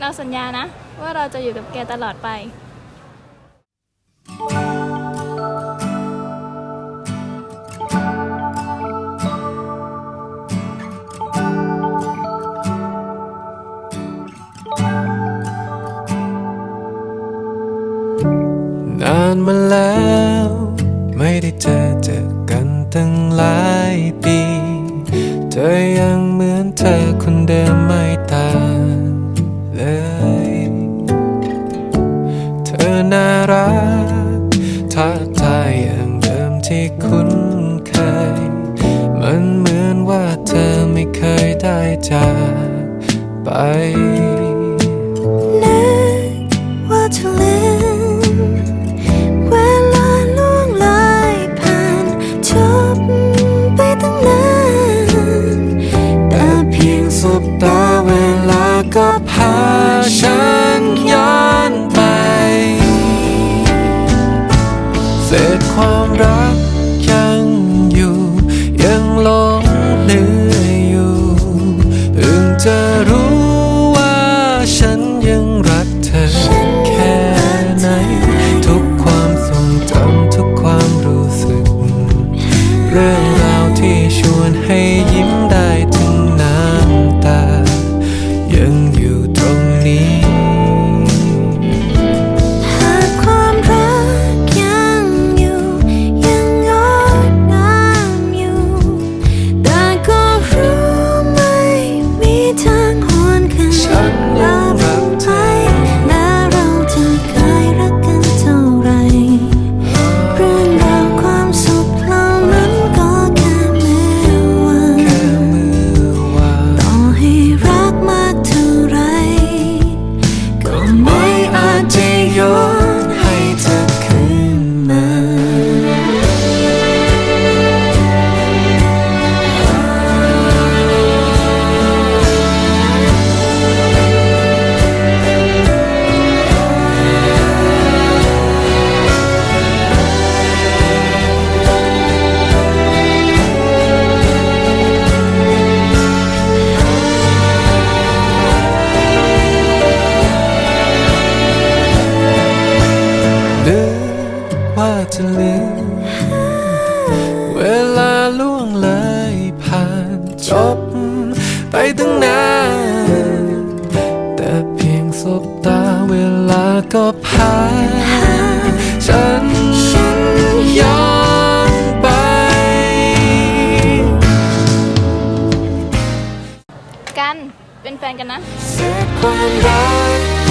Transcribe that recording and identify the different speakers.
Speaker 1: เราสัญญานะ ว่าเราจะอยู่กับแกตลอดไป
Speaker 2: นานมาแล้ว ไม่ได้เจอเจอกันตั้งหลายปี เธอยังเหมือนเธอคนเดิมไม่ จากไป
Speaker 3: นึกว่าเธอลืมเวลาล่วงเลยผ่านจบไปตั้งนาน
Speaker 2: แต่เพียงสบตาเวลาก็พาฉันย้อนไป เศษความรัก ตาเว
Speaker 3: ลาก็
Speaker 2: ผ่านฉันย้อนไป
Speaker 1: กันเป็นแฟนกันนะ
Speaker 2: เศษความรัก